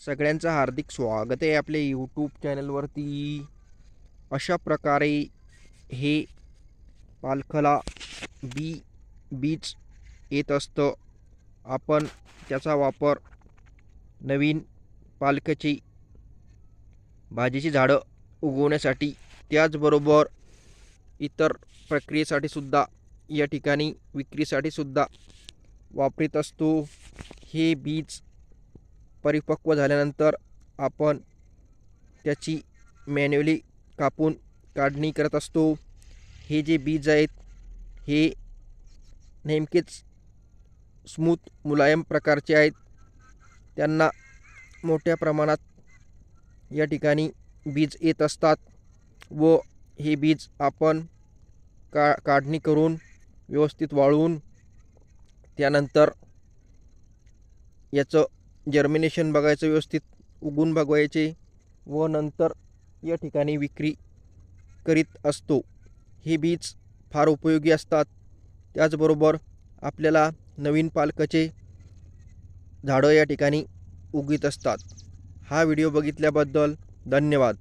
सगळ्यांचं हार्दिक स्वागत आहे आपल्या यूट्यूब चॅनलवरती अशा प्रकारे हे पालखला बी बीज येत असतं. आपण त्याचा वापर नवीन पालखची भाजीची झाडं उगवण्यासाठी त्याचबरोबर इतर प्रक्रियेसाठी सुद्धा या ठिकाणी विक्रीसाठी सुद्धा वापरीत असतो. हे बीज परिपक्व झाल्यानंतर आपण त्याची मॅन्युअली कापून काढणी करत असतो. हे जे बीज आहेत हे नेमकेच स्मूथ मुलायम प्रकारचे आहेत. त्यांना मोठ्या प्रमाणात या ठिकाणी बीज येत असतात व हे बीज आपण का काढणी करून व्यवस्थित वाळवून त्यानंतर याचं जर्मिनेशन बघायचं व्यवस्थित उगून बघवायचे व नंतर या ठिकाणी विक्री करीत असतो. हे बीज फार उपयोगी असतात. त्याचबरोबर आपल्याला नवीन पालकाचे झाडं या ठिकाणी उगीत असतात. हा व्हिडिओ बघितल्याबद्दल धन्यवाद.